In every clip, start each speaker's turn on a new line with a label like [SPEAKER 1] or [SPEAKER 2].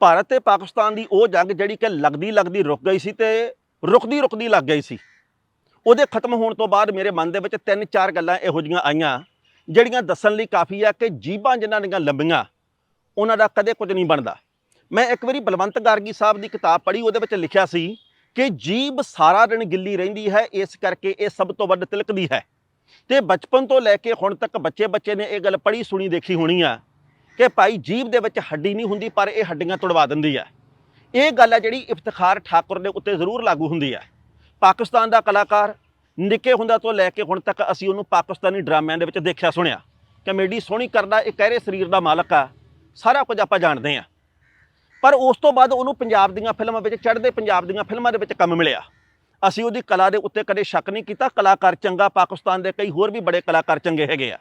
[SPEAKER 1] ਭਾਰਤ ਤੇ ਪਾਕਿਸਤਾਨ ਦੀ ਉਹ ਜੰਗ ਜਿਹੜੀ ਕਿ ਲੱਗਦੀ ਲੱਗਦੀ ਰੁਕ ਗਈ ਸੀ ਤੇ ਰੁਕਦੀ ਰੁਕਦੀ ਲੱਗ ਗਈ ਸੀ। ਉਹਦੇ ਖਤਮ ਹੋਣ ਤੋਂ ਬਾਅਦ ਮੇਰੇ ਮਨ ਦੇ ਵਿੱਚ ਤਿੰਨ ਚਾਰ ਗੱਲਾਂ ਇਹੋ ਜਿਹੀਆਂ ਆਈਆਂ, ਜਿਹੜੀਆਂ ਦੱਸਣ ਲਈ ਕਾਫੀ ਆ ਕਿ ਜੀਬਾਂ ਜਿਨ੍ਹਾਂ ਦੀਆਂ ਲੰਬੀਆਂ, ਉਹਨਾਂ ਦਾ ਕਦੇ ਕੁਝ ਨਹੀਂ ਬਣਦਾ। ਮੈਂ ਇੱਕ ਵਾਰੀ ਬਲਵੰਤ ਗਾਰਗੀ ਸਾਹਿਬ ਦੀ ਕਿਤਾਬ ਪੜ੍ਹੀ, ਉਹਦੇ ਵਿੱਚ ਲਿਖਿਆ ਸੀ ਕਿ ਜੀਬ ਸਾਰਾ ਦਿਨ ਗਿੱਲੀ ਰਹਿੰਦੀ ਹੈ, ਇਸ ਕਰਕੇ ਇਹ ਸਭ ਤੋਂ ਵੱਧ ਤਿਲਕਦੀ ਹੈ। ਤੇ ਬਚਪਨ ਤੋਂ ਲੈ ਕੇ ਹੁਣ ਤੱਕ ਬੱਚੇ ਬੱਚੇ ਨੇ ਇਹ ਗੱਲ ਪੜ੍ਹੀ ਸੁਣੀ ਦੇਖੀ ਹੋਣੀ ਆ। ਕਿ ਭਾਈ ਜੀਬ ਦੇ ਵਿੱਚ ਹੱਡੀ ਨਹੀਂ ਹੁੰਦੀ, ਪਰ ਇਹ ਹੱਡੀਆਂ ਤੁੜਵਾ ਦਿੰਦੀ ਹੈ ਇਹ ਗੱਲ ਹੈ ਜਿਹੜੀ ਇਫਤਖਾਰ ਠਾਕੁਰ ਦੇ ਉੱਤੇ ਜ਼ਰੂਰ ਲਾਗੂ ਹੁੰਦੀ ਹੈ ਪਾਕਿਸਤਾਨ ਦਾ ਕਲਾਕਾਰ ਨਿੱਕੇ ਹੁੰਦਾ ਤੋਂ ਲੈ ਕੇ ਹੁਣ ਤੱਕ ਅਸੀਂ ਉਹਨੂੰ ਪਾਕਿਸਤਾਨੀ ਡਰਾਮਿਆਂ ਦੇ ਵਿੱਚ ਦੇਖਿਆ, ਸੁਣਿਆ। ਕਮੇਡੀ ਸੋਹਣੀ ਕਰਦਾ, ਇਹ ਕਹਿਰੇ ਸਰੀਰ ਦਾ ਮਾਲਕ ਆ। ਸਾਰਾ ਕੁਝ ਆਪਾਂ ਜਾਣਦੇ ਆ। ਪਰ ਉਸ ਤੋਂ ਬਾਅਦ ਉਹਨੂੰ ਪੰਜਾਬ ਦੀਆਂ ਫਿਲਮਾਂ ਵਿੱਚ, ਚੜ੍ਹਦੇ ਪੰਜਾਬ ਦੀਆਂ ਫਿਲਮਾਂ ਦੇ ਵਿੱਚ ਕੰਮ ਮਿਲਿਆ। ਅਸੀਂ ਉਹਦੀ ਕਲਾ ਦੇ ਉੱਤੇ ਕਦੇ ਸ਼ੱਕ ਨਹੀਂ ਕੀਤਾ। ਕਲਾਕਾਰ ਚੰਗਾ, ਪਾਕਿਸਤਾਨ ਦੇ ਕਈ ਹੋਰ ਵੀ ਬੜੇ ਕਲਾਕਾਰ ਚੰਗੇ ਹੈਗੇ ਆ।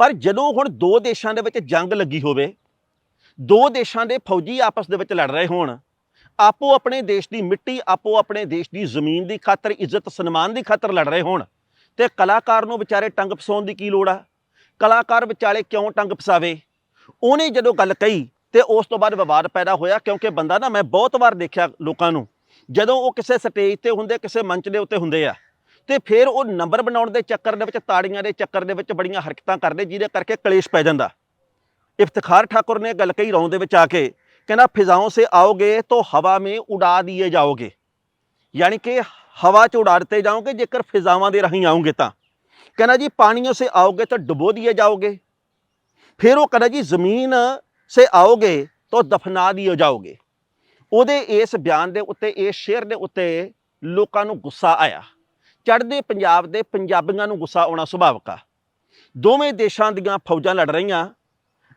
[SPEAKER 1] ਪਰ ਜਦੋਂ ਹੁਣ ਦੋ ਦੇਸ਼ਾਂ ਦੇ ਵਿੱਚ ਜੰਗ ਲੱਗੀ ਹੋਵੇ, ਦੋ ਦੇਸ਼ਾਂ ਦੇ ਫੌਜੀ ਆਪਸ ਦੇ ਵਿੱਚ ਲੜ ਰਹੇ ਹੋਣ, ਆਪੋ ਆਪਣੇ ਦੇਸ਼ ਦੀ ਮਿੱਟੀ, ਆਪੋ ਆਪਣੇ ਦੇਸ਼ ਦੀ ਜ਼ਮੀਨ ਦੀ ਖਾਤਰ, ਇੱਜ਼ਤ, ਸਨਮਾਨ ਦੀ ਖਾਤਰ ਲੜ ਰਹੇ ਹੋਣ, ਤੇ ਕਲਾਕਾਰ ਨੂੰ ਵਿਚਾਰੇ ਟੰਗ ਫਸਾਉਣ ਦੀ ਕੀ ਲੋੜ ਆ? ਕਲਾਕਾਰ ਵਿਚਾਲੇ ਕਿਉਂ ਟੰਗ ਫਸਾਵੇ? ਉਹਨੇ ਜਦੋਂ ਗੱਲ ਕਹੀ, ਤੇ ਉਸ ਤੋਂ ਬਾਅਦ ਵਿਵਾਦ ਪੈਦਾ ਹੋਇਆ, ਕਿਉਂਕਿ ਬੰਦਾ ਨਾ, ਮੈਂ ਬਹੁਤ ਵਾਰ ਦੇਖਿਆ ਲੋਕਾਂ ਨੂੰ, ਜਦੋਂ ਉਹ ਕਿਸੇ ਸਟੇਜ ਤੇ ਹੁੰਦੇ, ਕਿਸੇ ਮੰਚ ਦੇ ਉੱਤੇ ਹੁੰਦੇ ਆ ਤੇ ਫਿਰ ਉਹ ਨੰਬਰ ਬਣਾਉਣ ਦੇ ਚੱਕਰ ਦੇ ਵਿੱਚ, ਤਾੜੀਆਂ ਦੇ ਚੱਕਰ ਦੇ ਵਿੱਚ ਬੜੀਆਂ ਹਰਕਤਾਂ ਕਰਦੇ, ਜਿਹਦੇ ਕਰਕੇ ਕਲੇਸ਼ ਪੈ ਜਾਂਦਾ। ਇਫਤਖਾਰ ਠਾਕੁਰ ਨੇ ਗੱਲ ਕਹੀ ਰੌਂ ਦੇ ਵਿੱਚ ਆ ਕੇ, ਕਹਿੰਦਾ ਫਿਜ਼ਾਓਂ ਸੇ ਆਓਗੇ ਤੋ ਹਵਾ ਮੇ ਉਡਾ ਦਿਏ ਜਾਓਗੇ। ਯਾਨੀ ਕਿ ਹਵਾ ਚ ਉਡਾ ਦਿੱਤੇ ਜਾਓਗੇ, ਜੇਕਰ ਫਿਜ਼ਾਵਾਂ ਦੇ ਰਹੀਂ ਆਉਂਗੇ ਤਾਂ। ਕਹਿੰਦਾ ਜੀ, ਪਾਣੀਆਂ ਸੇ ਆਓਗੇ ਤਾਂ ਡੁਬੋ ਦਿਏ ਜਾਓਗੇ। ਫਿਰ ਉਹ ਕਹਿੰਦਾ ਜੀ, ਜ਼ਮੀਨ ਸੇ ਆਓਗੇ ਤਾਂ ਦਫਨਾ ਦਿਏ ਜਾਓਗੇ। ਉਹਦੇ ਇਸ ਬਿਆਨ ਦੇ ਉੱਤੇ, ਇਸ ਸ਼ੇਰ ਦੇ ਉੱਤੇ ਲੋਕਾਂ ਨੂੰ ਗੁੱਸਾ ਆਇਆ। ਚੜ੍ਹਦੇ ਪੰਜਾਬ ਦੇ ਪੰਜਾਬੀਆਂ ਨੂੰ ਗੁੱਸਾ ਆਉਣਾ ਸੁਭਾਵਿਕ ਆ। ਦੋਵੇਂ ਦੇਸ਼ਾਂ ਦੀਆਂ ਫੌਜਾਂ ਲੜ ਰਹੀਆਂ,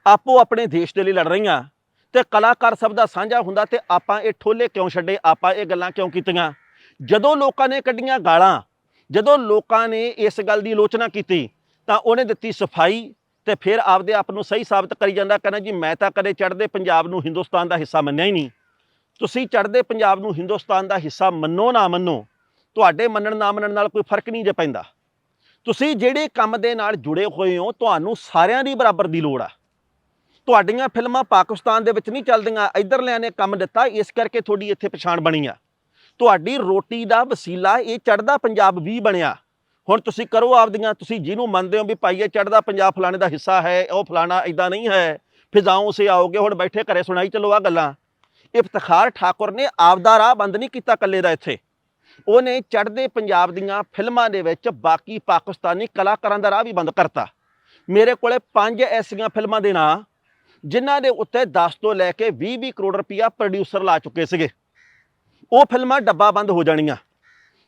[SPEAKER 1] ਆਪੋ ਆਪਣੇ ਦੇਸ਼ ਦੇ ਲਈ ਲੜ ਰਹੀਆਂ ਤੇ ਕਲਾਕਾਰ ਸਭ ਦਾ ਸਾਂਝਾ ਹੁੰਦਾ ਤੇ ਆਪਾਂ ਇਹ ਠੋਲੇ ਕਿਉਂ ਛੱਡੇ, ਆਪਾਂ ਇਹ ਗੱਲਾਂ ਕਿਉਂ ਕੀਤੀਆਂ? ਜਦੋਂ ਲੋਕਾਂ ਨੇ ਕੱਢੀਆਂ ਗਾਲਾਂ, ਜਦੋਂ ਲੋਕਾਂ ਨੇ ਇਸ ਗੱਲ ਦੀ ਆਲੋਚਨਾ ਕੀਤੀ, ਤਾਂ ਉਹਨੇ ਦਿੱਤੀ ਸਫ਼ਾਈ ਤੇ ਫਿਰ ਆਪਦੇ ਆਪ ਨੂੰ ਸਹੀ ਸਾਬਤ ਕਰੀ ਜਾਂਦਾ, ਕਹਿੰਦਾ ਜੀ ਮੈਂ ਤਾਂ ਕਦੇ ਚੜ੍ਹਦੇ ਪੰਜਾਬ ਨੂੰ ਹਿੰਦੁਸਤਾਨ ਦਾ ਹਿੱਸਾ ਮੰਨਿਆ ਹੀ ਨਹੀਂ। ਤੁਸੀਂ ਚੜ੍ਹਦੇ ਪੰਜਾਬ ਨੂੰ ਹਿੰਦੁਸਤਾਨ ਦਾ ਹਿੱਸਾ ਮੰਨੋ ਨਾ ਮੰਨੋ ਤੁਹਾਡੇ ਮੰਨਣ ਨਾ ਮੰਨਣ ਨਾਲ ਕੋਈ ਫ਼ਰਕ ਨਹੀਂ ਜੇ ਪੈਂਦਾ। ਤੁਸੀਂ ਜਿਹੜੇ ਕੰਮ ਦੇ ਨਾਲ ਜੁੜੇ ਹੋਏ ਹੋ, ਤੁਹਾਨੂੰ ਸਾਰਿਆਂ ਦੀ ਬਰਾਬਰ ਦੀ ਲੋੜ ਆ। ਤੁਹਾਡੀਆਂ ਫਿਲਮਾਂ ਪਾਕਿਸਤਾਨ ਦੇ ਵਿੱਚ ਨਹੀਂ ਚੱਲਦੀਆਂ, ਇਧਰਲਿਆਂ ਨੇ ਕੰਮ ਦਿੱਤਾ, ਇਸ ਕਰਕੇ ਤੁਹਾਡੀ ਇੱਥੇ ਪਛਾਣ ਬਣੀ ਆ। ਤੁਹਾਡੀ ਰੋਟੀ ਦਾ ਵਸੀਲਾ, ਇਹ ਚੜਦਾ ਪੰਜਾਬ ਵੀ ਬਣਿਆ। ਹੁਣ ਤੁਸੀਂ ਕਰੋ ਆਪਦੀਆਂ, ਤੁਸੀਂ ਜਿਹਨੂੰ ਮੰਨਦੇ ਹੋ ਵੀ ਭਾਈ ਇਹ ਚੜਦਾ ਪੰਜਾਬ ਫਲਾਣੇ ਦਾ ਹਿੱਸਾ ਹੈ, ਉਹ ਫਲਾਣਾ ਇਦਾਂ ਨਹੀਂ ਹੈ। ਫਿਜ਼ਾਓਂ ਸੇ ਆਓਗੇ, ਹੁਣ ਬੈਠੇ ਘਰੇ ਸੁਣਾਈ ਚਲੋ ਆ ਗੱਲਾਂ। ਇਫਤਖਾਰ ਠਾਕੁਰ ਨੇ ਆਪਦਾ ਰਾਹ ਬੰਦ ਨਹੀਂ ਕੀਤਾ ਇਕੱਲੇ ਦਾ ਇੱਥੇ। ਉਹਨੇ ਚੜ੍ਹਦੇ ਪੰਜਾਬ ਦੀਆਂ ਫਿਲਮਾਂ ਦੇ ਵਿੱਚ ਬਾਕੀ ਪਾਕਿਸਤਾਨੀ ਕਲਾਕਾਰਾਂ ਦਾ ਰਾਹ ਵੀ ਬੰਦ ਕਰਤਾ। ਮੇਰੇ ਕੋਲੇ ਪੰਜ ਐਸੀਆਂ ਫਿਲਮਾਂ ਦੇ ਨਾਂ, ਜਿਨ੍ਹਾਂ ਦੇ ਉੱਤੇ 10 ਤੋਂ ਲੈ ਕੇ 20-20 ਕਰੋੜ ਰੁਪਇਆ ਪ੍ਰੋਡਿਊਸਰ ਲਾ ਚੁੱਕੇ ਸੀਗੇ। ਉਹ ਫਿਲਮਾਂ ਡੱਬਾ ਬੰਦ ਹੋ ਜਾਣੀਆਂ,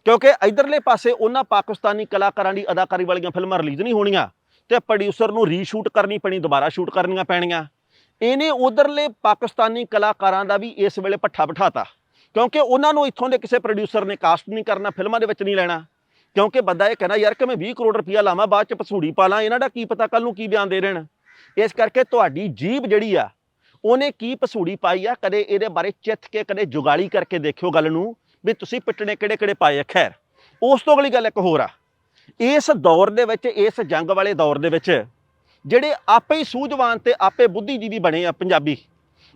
[SPEAKER 1] ਕਿਉਂਕਿ ਇਧਰਲੇ ਪਾਸੇ ਉਹਨਾਂ ਪਾਕਿਸਤਾਨੀ ਕਲਾਕਾਰਾਂ ਦੀ ਅਦਾਕਾਰੀ ਵਾਲੀਆਂ ਫਿਲਮਾਂ ਰਿਲੀਜ਼ ਨਹੀਂ ਹੋਣੀਆਂ ਤੇ ਪ੍ਰੋਡਿਊਸਰ ਨੂੰ ਰੀਸ਼ੂਟ ਕਰਨੀ ਪੈਣੀ, ਦੁਬਾਰਾ ਸ਼ੂਟ ਕਰਨੀਆਂ ਪੈਣੀਆਂ। ਇਹਨੇ ਉਧਰਲੇ ਪਾਕਿਸਤਾਨੀ ਕਲਾਕਾਰਾਂ ਦਾ ਵੀ ਇਸ ਵੇਲੇ ਪੱਠਾ ਬਿਠਾਤਾ। ਕਿਉਂਕਿ ਉਹਨਾਂ ਨੂੰ ਇੱਥੋਂ ਦੇ ਕਿਸੇ ਪ੍ਰੋਡਿਊਸਰ ਨੇ ਕਾਸਟ ਨਹੀਂ ਕਰਨਾ, ਫਿਲਮਾਂ ਦੇ ਵਿੱਚ ਨਹੀਂ ਲੈਣਾ। ਕਿਉਂਕਿ ਬੰਦਾ ਇਹ ਕਹਿੰਦਾ, ਯਾਰ, ਕਿ ਮੈਂ 20 ਕਰੋੜ ਰੁਪਇਆ ਲਾਵਾਂ, ਬਾਅਦ ਚ ਪਸੂੜੀ ਪਾ ਲਾਂ, ਇਹਨਾਂ ਦਾ ਕੀ ਪਤਾ ਕੱਲ ਨੂੰ ਕੀ ਬਿਆਨ ਦੇ ਦੇਣ? ਇਸ ਕਰਕੇ ਤੁਹਾਡੀ ਜੀਬ ਜਿਹੜੀ ਆ, ਉਹਨੇ ਕੀ ਪਸੂੜੀ ਪਾਈ ਆ, ਕਦੇ ਇਹਦੇ ਬਾਰੇ ਚਿੱਥ ਕੇ, ਕਦੇ ਜੁਗਾਲੀ ਕਰਕੇ ਦੇਖਿਓ ਗੱਲ ਨੂੰ, ਵੀ ਤੁਸੀਂ ਪਿੱਟਣੇ ਕਿਹੜੇ ਕਿਹੜੇ ਪਾਏ ਆ। ਖੈਰ, ਉਸ ਤੋਂ ਅਗਲੀ ਗੱਲ ਇੱਕ ਹੋਰ ਆ। ਇਸ ਦੌਰ ਦੇ ਵਿੱਚ, ਇਸ ਜੰਗ ਵਾਲੇ ਦੌਰ ਦੇ ਵਿੱਚ, ਜਿਹੜੇ ਆਪੇ ਹੀ ਸੂਝਵਾਨ ਤੇ ਆਪੇ ਬੁੱਧੀਜੀਵੀ ਬਣੇ ਆ ਪੰਜਾਬੀ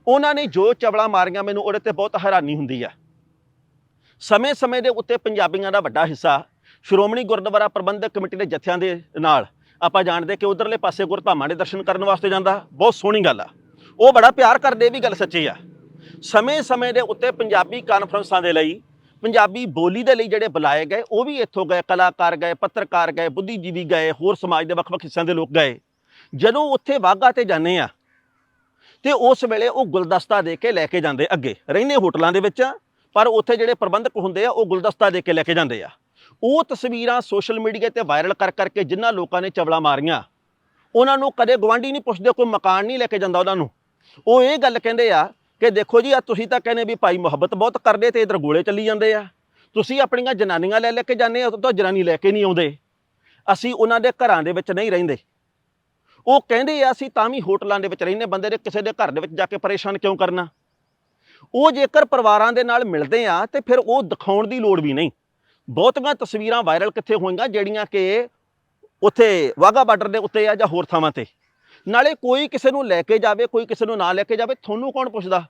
[SPEAKER 1] ਉਹਨਾਂ ਨੇ ਜੋ ਚਵਲਾ ਮਾਰੀਆਂ, ਮੈਨੂੰ ਉਹਦੇ ਤੇ ਬਹੁਤ ਹੈਰਾਨੀ ਹੁੰਦੀ ਆ। ਸਮੇਂ-ਸਮੇਂ ਦੇ ਉੱਤੇ ਪੰਜਾਬੀਆਂ ਦਾ ਵੱਡਾ ਹਿੱਸਾ ਸ਼੍ਰੋਮਣੀ ਗੁਰਦੁਆਰਾ ਪ੍ਰਬੰਧਕ ਕਮੇਟੀ ਦੇ ਜਥਿਆਂ ਦੇ ਨਾਲ ਆਪਾਂ ਜਾਣਦੇ ਕਿ ਉਧਰਲੇ ਪਾਸੇ ਗੁਰਧਾਮਾਂ ਦੇ ਦਰਸ਼ਨ ਕਰਨ ਵਾਸਤੇ ਜਾਂਦਾ, ਬਹੁਤ ਸੋਹਣੀ ਗੱਲ ਆ। ਉਹ ਬੜਾ ਪਿਆਰ ਕਰਦੇ ਇਹ ਵੀ ਗੱਲ ਸੱਚੀ ਆ। ਸਮੇਂ-ਸਮੇਂ ਦੇ ਉੱਤੇ ਪੰਜਾਬੀ ਕਾਨਫਰੰਸਾਂ ਦੇ ਲਈ, ਪੰਜਾਬੀ ਬੋਲੀ ਦੇ ਲਈ ਜਿਹੜੇ ਬੁਲਾਏ ਗਏ, ਉਹ ਵੀ ਇੱਥੋਂ ਗਏ, ਕਲਾਕਾਰ ਗਏ, ਪੱਤਰਕਾਰ ਗਏ, ਬੁੱਧੀਜੀਵੀ ਗਏ, ਹੋਰ ਸਮਾਜ ਦੇ ਵੱਖ-ਵੱਖ ਹਿੱਸਿਆਂ ਦੇ ਲੋਕ ਗਏ। ਜਦੋਂ ਉੱਥੇ ਵਾਗਾ ਤੇ ਜਾਂਦੇ ਆ ਤੇ ਉਸ ਵੇਲੇ ਉਹ ਗੁਲਦਸਤਾ ਦੇ ਕੇ ਲੈ ਕੇ ਜਾਂਦੇ ਅੱਗੇ। ਰਹਿੰਦੇ ਹੋਟਲਾਂ ਦੇ ਵਿੱਚ, ਪਰ ਉੱਥੇ ਜਿਹੜੇ ਪ੍ਰਬੰਧਕ ਹੁੰਦੇ ਆ, ਉਹ ਗੁਲਦਸਤਾ ਦੇ ਕੇ ਲੈ ਕੇ ਜਾਂਦੇ ਆ। ਉਹ ਤਸਵੀਰਾਂ ਸੋਸ਼ਲ ਮੀਡੀਆ ਤੇ ਵਾਇਰਲ ਕਰ ਕਰਕੇ ਜਿਨ੍ਹਾਂ ਲੋਕਾਂ ਨੇ ਚਵਲਾ ਮਾਰੀਆਂ, ਉਹਨਾਂ ਨੂੰ ਕਦੇ ਗਵਾਂਢੀ ਨਹੀਂ ਪੁੱਛਦੇ, ਕੋਈ ਮਕਾਨ ਨਹੀਂ ਲੈ ਕੇ ਜਾਂਦਾ ਉਹਨਾਂ ਨੂੰ। ਉਹ ਇਹ ਗੱਲ ਕਹਿੰਦੇ ਆ ਕਿ ਦੇਖੋ ਜੀ ਆ ਤੁਸੀਂ ਤਾਂ ਕਹਿੰਦੇ ਵੀ ਭਾਈ ਮੁਹੱਬਤ ਬਹੁਤ ਕਰਦੇ ਤੇ ਇਧਰ ਗੋਲੇ ਚੱਲੀ ਜਾਂਦੇ ਆ। ਤੁਸੀਂ ਆਪਣੀਆਂ ਜਨਾਨੀਆਂ ਲੈ ਲੈ ਕੇ ਜਾਂਦੇ ਆ ਤਾਂ ਜਨਾਨੀ ਲੈ ਕੇ ਨਹੀਂ ਆਉਂਦੇ। ਅਸੀਂ ਉਹਨਾਂ ਦੇ ਘਰਾਂ ਦੇ ਵਿੱਚ ਨਹੀਂ ਰਹਿੰਦੇ। ਉਹ ਕਹਿੰਦੇ ਆ, ਅਸੀਂ ਤਾਂ ਵੀ ਹੋਟਲਾਂ ਦੇ ਵਿੱਚ ਰਹਿੰਦੇ ਬੰਦੇ ਦੇ ਕਿਸੇ ਦੇ ਘਰ ਦੇ ਵਿੱਚ ਜਾ ਕੇ ਪਰੇਸ਼ਾਨ ਕਿਉਂ ਕਰਨਾ? ਉਹ ਜੇਕਰ ਪਰਿਵਾਰਾਂ ਦੇ ਨਾਲ ਮਿਲਦੇ ਆ, ਤੇ ਫਿਰ ਉਹ ਦਿਖਾਉਣ ਦੀ ਲੋੜ ਵੀ ਨਹੀਂ। ਬਹੁਤੀਆਂ ਤਸਵੀਰਾਂ ਵਾਇਰਲ ਕਿੱਥੇ ਹੋਈਆਂ, ਜਿਹੜੀਆਂ ਕਿ ਉੱਥੇ ਵਾਗਾ ਬਾਰਡਰ ਦੇ ਉੱਤੇ ਆ ਜਾਂ ਹੋਰ ਥਾਵਾਂ ਤੇ। ਨਾਲੇ ਕੋਈ ਕਿਸੇ ਨੂੰ ਲੈ ਕੇ ਜਾਵੇ, ਕੋਈ ਕਿਸੇ ਨੂੰ ਨਾ ਲੈ ਕੇ ਜਾਵੇ, ਤੁਹਾਨੂੰ ਕੌਣ ਪੁੱਛਦਾ?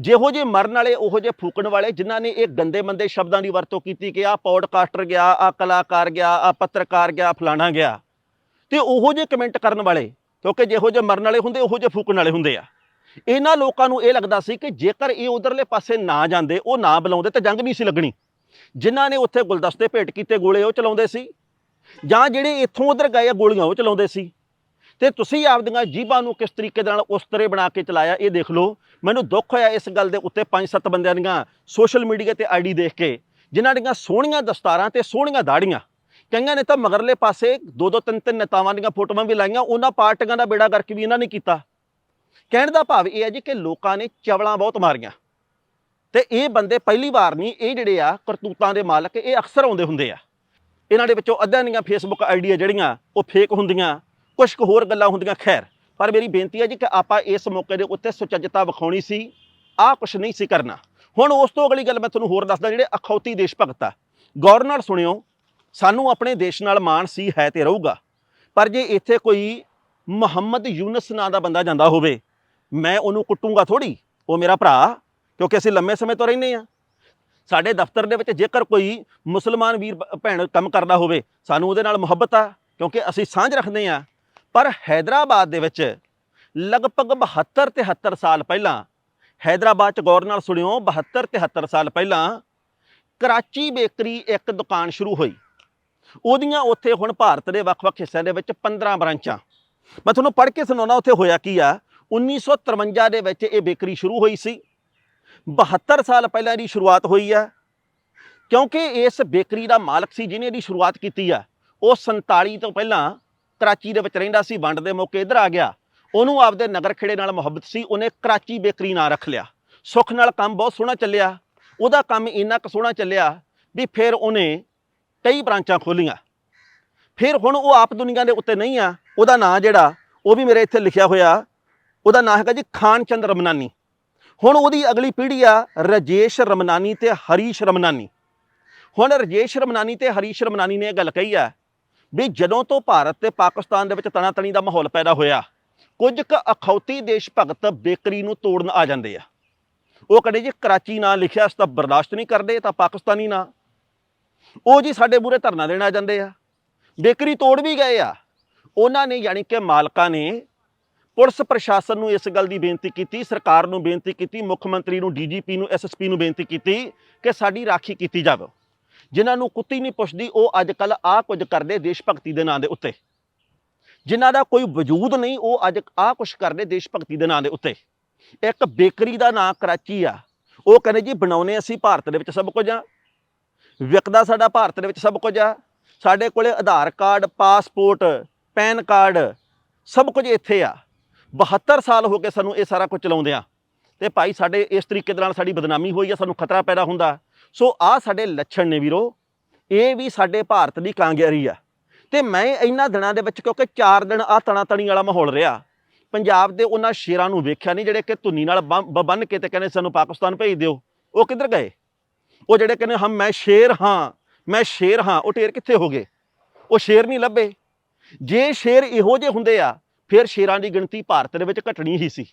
[SPEAKER 1] ਜਿਹੋ ਜਿਹੇ ਮਰਨ ਵਾਲੇ, ਉਹੋ ਜਿਹੇ ਫੂਕਣ ਵਾਲੇ, ਜਿਨ੍ਹਾਂ ਨੇ ਇਹ ਗੰਦੇ ਮੰਦੇ ਸ਼ਬਦਾਂ ਦੀ ਵਰਤੋਂ ਕੀਤੀ ਕਿ ਆ ਪੌਡਕਾਸਟਰ ਗਿਆ ਆ ਕਲਾਕਾਰ ਗਿਆ ਆ ਪੱਤਰਕਾਰ ਗਿਆ, ਫਲਾਣਾ ਗਿਆ। ਤੇ ਉਹੋ ਜਿਹੇ ਕਮੈਂਟ ਕਰਨ ਵਾਲੇ, ਕਿਉਂਕਿ ਜਿਹੋ ਜਿਹੇ ਮਰਨ ਵਾਲੇ ਹੁੰਦੇ, ਉਹੋ ਜਿਹੇ ਫੂਕਣ ਵਾਲੇ ਹੁੰਦੇ ਆ। ਇਹਨਾਂ ਲੋਕਾਂ ਨੂੰ ਇਹ ਲੱਗਦਾ ਸੀ ਕਿ ਜੇਕਰ ਇਹ ਉਧਰਲੇ ਪਾਸੇ ਨਾ ਜਾਂਦੇ, ਉਹ ਨਾ ਬੁਲਾਉਂਦੇ, ਤਾਂ ਜੰਗ ਨਹੀਂ ਸੀ ਲੱਗਣੀ। ਜਿਨ੍ਹਾਂ ਨੇ ਉੱਥੇ ਗੁਲਦਸਤੇ ਭੇਟ ਕੀਤੇ ਗੋਲੇ, ਉਹ ਚਲਾਉਂਦੇ ਸੀ। ਜਾਂ ਜਿਹੜੇ ਇੱਥੋਂ ਉਧਰ ਗਏ ਆ, ਗੋਲੀਆਂ, ਉਹ ਚਲਾਉਂਦੇ ਸੀ। ਤੇ ਤੁਸੀਂ ਆਪਦੀਆਂ ਜੀਬਾਂ ਨੂੰ ਕਿਸ ਤਰੀਕੇ ਦੇ ਨਾਲ ਉਸ ਤਰ੍ਹਾਂ ਬਣਾ ਕੇ ਚਲਾਇਆ, ਇਹ ਦੇਖ ਲਓ। ਮੈਨੂੰ ਦੁੱਖ ਹੋਇਆ ਇਸ ਗੱਲ ਦੇ ਉੱਤੇ ਪੰਜ ਸੱਤ ਬੰਦਿਆਂ ਦੀਆਂ ਸੋਸ਼ਲ ਮੀਡੀਆ ਤੇ ਆਈਡੀ ਦੇਖ ਕੇ, ਜਿਨ੍ਹਾਂ ਦੀਆਂ ਸੋਹਣੀਆਂ ਦਸਤਾਰਾਂ ਤੇ ਸੋਹਣੀਆਂ ਦਾੜੀਆਂ ਕਈਆਂ ਨੇ ਤਾਂ ਮਗਰਲੇ ਪਾਸੇ ਦੋ ਦੋ ਤਿੰਨ ਤਿੰਨ ਨੇਤਾਵਾਂ ਦੀਆਂ ਫੋਟੋਆਂ ਵੀ ਲਾਈਆਂ, ਉਹਨਾਂ ਪਾਰਟੀਆਂ ਦਾ ਬੇੜਾ ਕਰਕੇ ਵੀ ਇਹਨਾਂ ਨੇ ਕੀਤਾ। ਕਹਿਣ ਦਾ ਭਾਵ ਇਹ ਹੈ ਜੀ ਕਿ ਲੋਕਾਂ ਨੇ ਚਵਲਾਂ ਬਹੁਤ ਮਾਰੀਆਂ। ਤੇ ਇਹ ਬੰਦੇ ਪਹਿਲੀ ਵਾਰ ਨਹੀਂ, ਇਹ ਜਿਹੜੇ ਆ ਕਰਤੂਤਾਂ ਦੇ ਮਾਲਕ, ਇਹ ਅਕਸਰ ਆਉਂਦੇ ਹੁੰਦੇ ਆ। ਇਹਨਾਂ ਦੇ ਵਿੱਚੋਂ ਅੱਧਿਆਂ ਦੀਆਂ ਫੇਸਬੁੱਕ ਆਈਡੀਆਂ ਜਿਹੜੀਆਂ, ਉਹ ਫੇਕ ਹੁੰਦੀਆਂ ਕੁਝ ਕੁ ਹੋਰ ਗੱਲਾਂ ਹੁੰਦੀਆਂ, ਖੈਰ। ਪਰ ਮੇਰੀ ਬੇਨਤੀ ਹੈ ਜੀ ਕਿ ਆਪਾਂ ਇਸ ਮੌਕੇ ਦੇ ਉੱਤੇ ਸੁਚੱਜਤਾ ਵਿਖਾਉਣੀ ਸੀ, ਆਹ ਕੁਝ ਨਹੀਂ ਸੀ ਕਰਨਾ। ਹੁਣ ਉਸ ਤੋਂ ਅਗਲੀ ਗੱਲ ਮੈਂ ਤੁਹਾਨੂੰ ਹੋਰ ਦੱਸਦਾ, ਜਿਹੜੇ ਅਖੌਤੀ ਦੇਸ਼ ਭਗਤ ਆ। ਗੌਰ ਨਾਲ ਸੁਣਿਓ ਸਾਨੂੰ ਆਪਣੇ ਦੇਸ਼ ਨਾਲ ਮਾਣ ਸੀ, ਹੈ ਤੇ ਰਹੂਗਾ। ਪਰ ਜੇ ਇੱਥੇ ਕੋਈ ਮੁਹੰਮਦ ਯੂਨਸ ਨਾਂ ਦਾ ਬੰਦਾ ਜਾਂਦਾ ਹੋਵੇ, ਮੈਂ ਉਹਨੂੰ ਕੁੱਟੂਗਾ ਥੋੜੀ ਉਹ ਮੇਰਾ ਭਰਾ, ਕਿਉਂਕਿ ਅਸੀਂ ਲੰਮੇ ਸਮੇਂ ਤੋਂ ਰਹਿੰਦੇ ਆ ਸਾਡੇ ਦਫ਼ਤਰ ਦੇ ਵਿੱਚ ਜੇਕਰ ਕੋਈ ਮੁਸਲਮਾਨ ਵੀਰ ਭੈਣ ਕੰਮ ਕਰਦਾ ਹੋਵੇ, ਸਾਨੂੰ ਉਹਦੇ ਨਾਲ ਮੁਹੱਬਤ ਆ, ਕਿਉਂਕਿ ਅਸੀਂ ਸਾਂਝ ਰੱਖਦੇ ਆ ਪਰ ਹైదరాబాద్ ਦੇ ਵਿੱਚ ਲਗਭਗ 72 ਤੇ 73 ਸਾਲ ਪਹਿਲਾਂ ਹైదరాబాద్ ਚ ਗੌਰ ਨਾਲ ਸੁਣਿਓ 72 ਤੇ 73 ਸਾਲ ਪਹਿਲਾਂ ਕਰਾਚੀ ਬੇਕਰੀ ਇੱਕ ਦੁਕਾਨ ਸ਼ੁਰੂ ਹੋਈ। ਉਹਦੀਆਂ ਉੱਥੇ ਹੁਣ ਭਾਰਤ ਦੇ ਵੱਖ-ਵੱਖ ਹਿੱਸਿਆਂ ਦੇ ਵਿੱਚ 15 ਬ੍ਰਾਂਚਾਂ। ਮੈਂ ਤੁਹਾਨੂੰ ਪੜ੍ਹ ਕੇ ਸੁਣਾਉਣਾ ਉੱਥੇ ਹੋਇਆ ਕੀ ਆ? 1953 ਦੇ ਵਿੱਚ ਇਹ ਬੇਕਰੀ ਸ਼ੁਰੂ ਹੋਈ ਸੀ। 72 ਸਾਲ ਪਹਿਲਾਂ ਇਹਦੀ ਸ਼ੁਰੂਆਤ ਹੋਈ ਆ। ਕਿਉਂਕਿ ਇਸ ਬੇਕਰੀ ਦਾ ਮਾਲਕ ਸੀ ਜਿਹਨੇ ਇਹਦੀ ਸ਼ੁਰੂਆਤ ਕੀਤੀ ਆ। ਉਹ 47 ਤੋਂ ਪਹਿਲਾਂ ਕਰਾਚੀ ਦੇ ਵਿੱਚ ਰਹਿੰਦਾ ਸੀ, ਵੰਡ ਦੇ ਮੌਕੇ ਇੱਧਰ ਆ ਗਿਆ। ਉਹਨੂੰ ਆਪਦੇ ਨਗਰ ਖੇੜੇ ਨਾਲ ਮੁਹੱਬਤ ਸੀ, ਉਹਨੇ ਕਰਾਚੀ ਬੇਕਰੀ ਨਾਂ ਰੱਖ ਲਿਆ। ਸੁੱਖ ਨਾਲ ਕੰਮ ਬਹੁਤ ਸੋਹਣਾ ਚੱਲਿਆ। ਉਹਦਾ ਕੰਮ ਇੰਨਾ ਕੁ ਸੋਹਣਾ ਚੱਲਿਆ ਵੀ ਫਿਰ ਉਹਨੇ ਕਈ ਬ੍ਰਾਂਚਾਂ ਖੋਲੀਆਂ। ਫਿਰ ਹੁਣ ਉਹ ਆਪ ਦੁਨੀਆ ਦੇ ਉੱਤੇ ਨਹੀਂ ਆ। ਉਹਦਾ ਨਾਂ ਜਿਹੜਾ, ਉਹ ਵੀ ਮੇਰੇ ਇੱਥੇ ਲਿਖਿਆ ਹੋਇਆ। ਉਹਦਾ ਨਾਂ ਹੈਗਾ ਜੀ ਖਾਨ ਚੰਦ ਰਮਨਾਨੀ। ਹੁਣ ਉਹਦੀ ਅਗਲੀ ਪੀੜ੍ਹੀ ਆ ਰਜੇਸ਼ ਰਮਨਾਨੀ ਤੇ ਹਰੀਸ਼ ਰਮਨਾਨੀ। ਹੁਣ ਰਜੇਸ਼ ਰਮਨਾਨੀ ਤੇ ਹਰੀਸ਼ ਰਮਨਾਨੀ ਨੇ ਇਹ ਗੱਲ ਕਹੀ ਆ ਵੀ ਜਦੋਂ ਤੋਂ ਭਾਰਤ ਤੇ ਪਾਕਿਸਤਾਨ ਦੇ ਵਿੱਚ ਤਣਾਤਣੀ ਦਾ ਮਾਹੌਲ ਪੈਦਾ ਹੋਇਆ, ਕੁਝ ਕੁ ਅਖੌਤੀ ਦੇਸ਼ ਭਗਤ ਬੇਕਰੀ ਨੂੰ ਤੋੜਨ ਆ ਜਾਂਦੇ ਆ। ਉਹ ਕਹਿੰਦੇ ਜੀ ਕਰਾਚੀ ਨਾਂ ਲਿਖਿਆ, ਇਸ ਤਾਂ ਬਰਦਾਸ਼ਤ ਨਹੀਂ ਕਰਦੇ, ਤਾਂ ਪਾਕਿਸਤਾਨੀ ਨਾਂ। ਉਹ ਜੀ ਸਾਡੇ ਮੂਹਰੇ ਧਰਨਾ ਦੇਣ ਆ ਜਾਂਦੇ ਆ। ਬੇਕਰੀ ਤੋੜ ਵੀ ਗਏ ਆ। ਉਹਨਾਂ ਨੇ ਯਾਨੀ ਕਿ ਮਾਲਕਾਂ ਨੇ ਪੁਲਿਸ ਪ੍ਰਸ਼ਾਸਨ ਨੂੰ ਇਸ ਗੱਲ ਦੀ ਬੇਨਤੀ ਕੀਤੀ, ਸਰਕਾਰ ਨੂੰ ਬੇਨਤੀ ਕੀਤੀ, ਮੁੱਖ ਮੰਤਰੀ ਨੂੰ, ਡੀਜੀਪੀ ਨੂੰ, ਐਸਐਸਪੀ ਨੂੰ ਬੇਨਤੀ ਕੀਤੀ ਕਿ ਸਾਡੀ ਰਾਖੀ ਕੀਤੀ ਜਾਵੇ। ਜਿਨ੍ਹਾਂ ਨੂੰ ਕੁੱਤੀ ਨਹੀਂ ਪੁੱਛਦੀ, ਉਹ ਅੱਜ ਕੱਲ ਆ ਕੁਝ ਕਰਦੇ ਦੇਸ਼ ਭਗਤੀ ਦੇ ਨਾਂ ਦੇ ਉੱਤੇ। ਜਿਨ੍ਹਾਂ ਦਾ ਕੋਈ ਵਜੂਦ ਨਹੀਂ, ਉਹ ਅੱਜ ਆ ਕੁਝ ਕਰਦੇ ਦੇਸ਼ ਭਗਤੀ ਦੇ ਨਾਂ ਦੇ ਉੱਤੇ। ਇੱਕ ਬੇਕਰੀ ਦਾ ਨਾਂ ਕਰਾਚੀ ਆ। ਉਹ ਕਹਿੰਦੇ ਜੀ ਬਣਾਉਨੇ ਅਸੀਂ ਭਾਰਤ ਦੇ ਵਿੱਚ ਸਭ ਕੁਝ ਆ। ਵਿਕਦਾ ਸਾਡਾ ਭਾਰਤ ਦੇ ਵਿੱਚ ਸਭ ਕੁਝ ਆ। ਸਾਡੇ ਕੋਲੇ Aadhaar card, passport, PAN card ਸਭ ਕੁਝ ਇੱਥੇ ਆ। 72 ਸਾਲ ਹੋ ਗਏ ਸਾਨੂੰ ਇਹ ਸਾਰਾ ਕੁਝ ਚਲਾਉਂਦਿਆਂ। ਤੇ ਭਾਈ ਸਾਡੇ ਇਸ ਤਰੀਕੇ ਦੇ ਨਾਲ ਸਾਡੀ ਬਦਨਾਮੀ ਹੋਈ ਆ, ਸਾਨੂੰ ਖਤਰਾ ਪੈਦਾ ਹੁੰਦਾ। ਸੋ ਆ ਸਾਡੇ ਲੱਛਣ ਨੇ ਵੀਰੋ, ਇਹ ਵੀ ਸਾਡੇ ਭਾਰਤ ਦੀ ਕਾਂਗਿਆਰੀ ਆ। ਤੇ ਮੈਂ ਇਹਨਾਂ ਦਿਨਾਂ ਦੇ ਵਿੱਚ ਕਿਉਂਕਿ 4 ਦਿਨ ਆ ਤਣਾ ਤਣੀ ਵਾਲਾ ਮਾਹੌਲ ਰਿਹਾ। ਪੰਜਾਬ ਦੇ ਉਹਨਾਂ ਸ਼ੇਰਾਂ ਨੂੰ ਵੇਖਿਆ ਨਹੀਂ, ਜਿਹੜੇ ਕਿ ਧੁੰਨੀ ਨਾਲ ਬੰਨ ਬੰਨ ਕੇ ਤੇ ਕਹਿੰਦੇ ਸਾਨੂੰ ਪਾਕਿਸਤਾਨ ਭੇਜ ਦਿਓ। ਉਹ ਕਿੱਧਰ ਗਏ? ਉਹ ਜਿਹੜੇ ਕਹਿੰਦੇ ਹਮ ਮੈਂ ਸ਼ੇਰ ਹਾਂ, ਮੈਂ ਸ਼ੇਰ ਹਾਂ, ਉਹ ਢੇਰ ਕਿੱਥੇ ਹੋ ਗਏ? ਉਹ ਸ਼ੇਰ ਨਹੀਂ ਲੱਭੇ। ਜੇ ਸ਼ੇਰ ਇਹੋ ਜਿਹੇ ਹੁੰਦੇ ਆ, ਫਿਰ ਸ਼ੇਰਾਂ ਦੀ ਗਿਣਤੀ ਭਾਰਤ ਦੇ ਵਿੱਚ ਘਟਣੀ ਹੀ ਸੀ।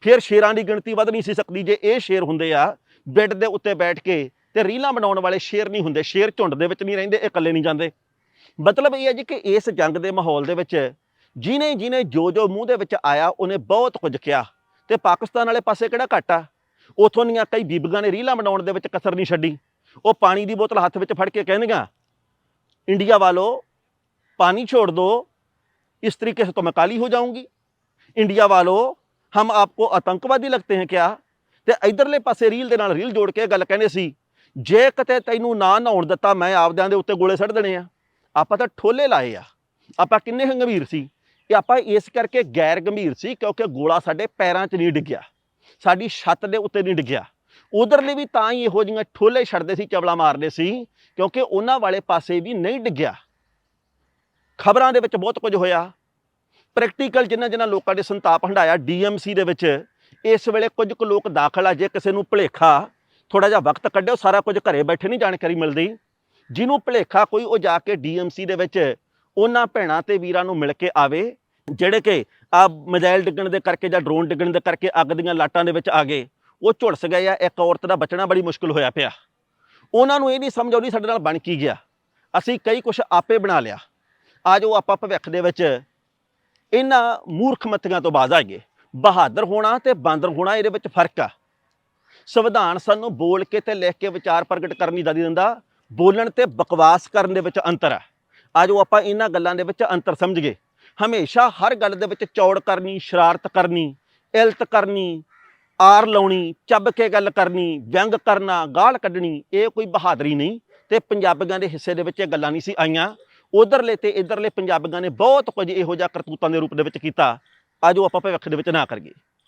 [SPEAKER 1] ਫਿਰ ਸ਼ੇਰਾਂ ਦੀ ਗਿਣਤੀ ਵੱਧ ਨਹੀਂ ਸੀ ਸਕਦੀ। ਜੇ ਇਹ ਸ਼ੇਰ ਹੁੰਦੇ ਆ, ਬੈੱਡ ਦੇ ਉੱਤੇ ਬੈਠ ਕੇ ਤੇ ਰੀਲਾਂ ਬਣਾਉਣ ਵਾਲੇ ਸ਼ੇਰ ਨਹੀਂ ਹੁੰਦੇ, ਸ਼ੇਰ ਝੁੰਡ ਦੇ ਵਿੱਚ ਨਹੀਂ ਰਹਿੰਦੇ, ਇਹ ਇਕੱਲੇ ਨਹੀਂ ਜਾਂਦੇ। ਮਤਲਬ ਇਹ ਹੈ ਜੀ ਕਿ ਇਸ ਜੰਗ ਦੇ ਮਾਹੌਲ ਦੇ ਵਿੱਚ ਜਿਨੇ ਜਿਨੇ ਜੋ ਜੋ ਮੂੰਹ ਦੇ ਵਿੱਚ ਆਇਆ, ਉਹਨੇ ਬਹੁਤ ਕੁਝ ਕਿਹਾ। ਤੇ ਪਾਕਿਸਤਾਨ ਵਾਲੇ ਪਾਸੇ ਕਿਹੜਾ ਘੱਟ? ਆ ਉਥੋਂ ਦੀਆਂ ਕਈ ਬੀਬੀਆਂ ਨੇ ਰੀਲਾਂ ਬਣਾਉਣ ਦੇ ਵਿੱਚ ਕਸਰ ਨਹੀਂ ਛੱਡੀ ਉਹ ਪਾਣੀ ਦੀ ਬੋਤਲ ਹੱਥ ਵਿੱਚ ਫੜ ਕੇ ਕਹਿੰਦੀਆਂ इंडिया वालों पानी छोड़ दो इस तरीके से तो मैं काली हो जाऊंगी इंडिया वालों हम आपको आतंकवादी लगते हैं क्या ਤੇ ਇਧਰਲੇ ਪਾਸੇ ਰੀਲ ਦੇ ਨਾਲ ਰੀਲ ਜੋੜ ਕੇ ਇਹ ਗੱਲ ਕਹਿੰਦੇ ਸੀ ਜੇ ਕਿਤੇ ਤੈਨੂੰ ਨਾ ਨਹਾਉਣ ਦਿੱਤਾ ਮੈਂ ਆਪਦਿਆਂ ਦੇ ਉੱਤੇ ਗੋਲੇ ਸੱਟ ਦੇਣੇ ਆ ਆਪਾਂ ਤਾਂ ਠੋਲੇ ਲਾਏ ਆ ਆਪਾਂ ਕਿੰਨੇ ਕੁ ਗੰਭੀਰ ਸੀ ਇਹ ਆਪਾਂ ਇਸ ਕਰਕੇ ਗੈਰ ਗੰਭੀਰ ਸੀ ਕਿਉਂਕਿ ਗੋਲਾ ਸਾਡੇ ਪੈਰਾਂ 'ਚ ਨਹੀਂ ਡਿੱਗਿਆ ਸਾਡੀ ਛੱਤ ਦੇ ਉੱਤੇ ਨਹੀਂ ਡਿੱਗਿਆ। ਉਧਰਲੇ ਵੀ ਤਾਂ ਹੀ ਇਹੋ ਜਿਹੀਆਂ ਠੋਲੇ ਛੱਡਦੇ ਸੀ, ਚਵਲਾ ਮਾਰਦੇ ਸੀ, ਕਿਉਂਕਿ ਉਹਨਾਂ ਵਾਲੇ ਪਾਸੇ ਵੀ ਨਹੀਂ ਡਿੱਗਿਆ। ਖਬਰਾਂ ਦੇ ਵਿੱਚ ਬਹੁਤ ਕੁਝ ਹੋਇਆ। ਪ੍ਰੈਕਟੀਕਲ ਜਿਨ੍ਹਾਂ ਜਿਨ੍ਹਾਂ ਲੋਕਾਂ ਦੇ ਸੰਤਾਪ ਹੰਡਾਇਆ ਡੀਐਮਸੀ ਦੇ ਵਿੱਚ, ਇਸ ਵੇਲੇ ਕੁਝ ਕੁ ਲੋਕ ਦਾਖਲ ਆ, ਜੇ ਕਿਸੇ ਨੂੰ ਭੁਲੇਖਾ ਥੋੜਾ ਜਿਹਾ ਵਕਤ ਕੱਢਿਓ, ਸਾਰਾ ਕੁਝ ਘਰੇ ਬੈਠੇ ਨਹੀਂ ਜਾਣਕਾਰੀ ਮਿਲਦੀ। ਜਿਹਨੂੰ ਭੁਲੇਖਾ ਕੋਈ ਉਹ ਜਾ ਕੇ ਡੀਐਮਸੀ ਦੇ ਵਿੱਚ ਉਹਨਾਂ ਭੈਣਾਂ ਤੇ ਵੀਰਾਂ ਨੂੰ ਮਿਲ ਕੇ ਆਵੇ ਜਿਹੜੇ ਕਿ ਆ ਮਜ਼ਾਈਲ ਡਿੱਗਣ ਦੇ ਕਰਕੇ ਜਾਂ ਡਰੋਨ ਡਿੱਗਣ ਦੇ ਕਰਕੇ ਅੱਗ ਦੀਆਂ ਲਾਟਾਂ ਦੇ ਵਿੱਚ ਆ ਗਏ, ਉਹ ਝੁਲਸ ਗਏ ਆ, ਇੱਕ ਔਰਤ ਦਾ ਬਚਣਾ ਬੜੀ ਮੁਸ਼ਕਲ ਹੋਇਆ ਪਿਆ। ਉਹਨਾਂ ਨੂੰ ਇਹ ਨਹੀਂ ਸਮਝ ਆਉਂਦੀ ਸਾਡੇ ਨਾਲ ਬਣ ਕੀ ਗਿਆ। ਅਸੀਂ ਕਈ ਕੁਝ ਆਪੇ ਬਣਾ ਲਿਆ। ਆ ਜੋ ਆਪਾਂ ਭਵਿੱਖ ਦੇ ਵਿੱਚ ਇਹਨਾਂ ਮੂਰਖ ਮੂਰਖਮਤੀਆਂ ਤੋਂ ਬਾਜ਼ ਆਈਏ। ਬਹਾਦਰ ਹੋਣਾ ਤੇ ਬਾਂਦਰ ਹੋਣਾ, ਇਹਦੇ ਵਿੱਚ ਫ਼ਰਕ ਆ। ਸੰਵਿਧਾਨ ਸਾਨੂੰ ਬੋਲ ਕੇ ਤੇ ਲਿਖ ਕੇ ਵਿਚਾਰ ਪ੍ਰਗਟ ਕਰਨ ਦੀ ਦਾਦੀ ਦਿੰਦਾ, ਬੋਲਣ ਤੇ ਬਕਵਾਸ ਕਰਨ ਦੇ ਵਿੱਚ ਅੰਤਰ ਆ। ਅੱਜ ਉਹ ਆਪਾਂ ਇਹਨਾਂ ਗੱਲਾਂ ਦੇ ਵਿੱਚ ਅੰਤਰ ਸਮਝ ਗਏ ਹਮੇਸ਼ਾ ਹਰ ਗੱਲ ਦੇ ਵਿੱਚ ਚੌੜ ਕਰਨੀ, ਸ਼ਰਾਰਤ ਕਰਨੀ, ਇਲਤ ਕਰਨੀ, ਆਰ ਲਾਉਣੀ, ਚੱਬ ਕੇ ਗੱਲ ਕਰਨੀ, ਵਿਅੰਗ ਕਰਨਾ, ਗਾਲ ਕੱਢਣੀ, ਇਹ ਕੋਈ ਬਹਾਦਰੀ ਨਹੀਂ। ਤੇ ਪੰਜਾਬੀਆਂ ਦੇ ਹਿੱਸੇ ਦੇ ਵਿੱਚ ਇਹ ਗੱਲਾਂ ਨਹੀਂ ਸੀ ਆਈਆਂ। ਉਧਰਲੇ ਤੇ ਇਧਰਲੇ ਪੰਜਾਬੀਆਂ ਨੇ ਬਹੁਤ ਕੁਝ ਇਹੋ ਜਿਹਾ ਕਰਤੂਤਾਂ ਦੇ ਰੂਪ ਦੇ ਵਿੱਚ ਕੀਤਾ। ਅੱਜ ਉਹ ਆਪਾਂ ਭਵਿੱਖ ਦੇ ਵਿੱਚ ਨਾ ਕਰੀਏ।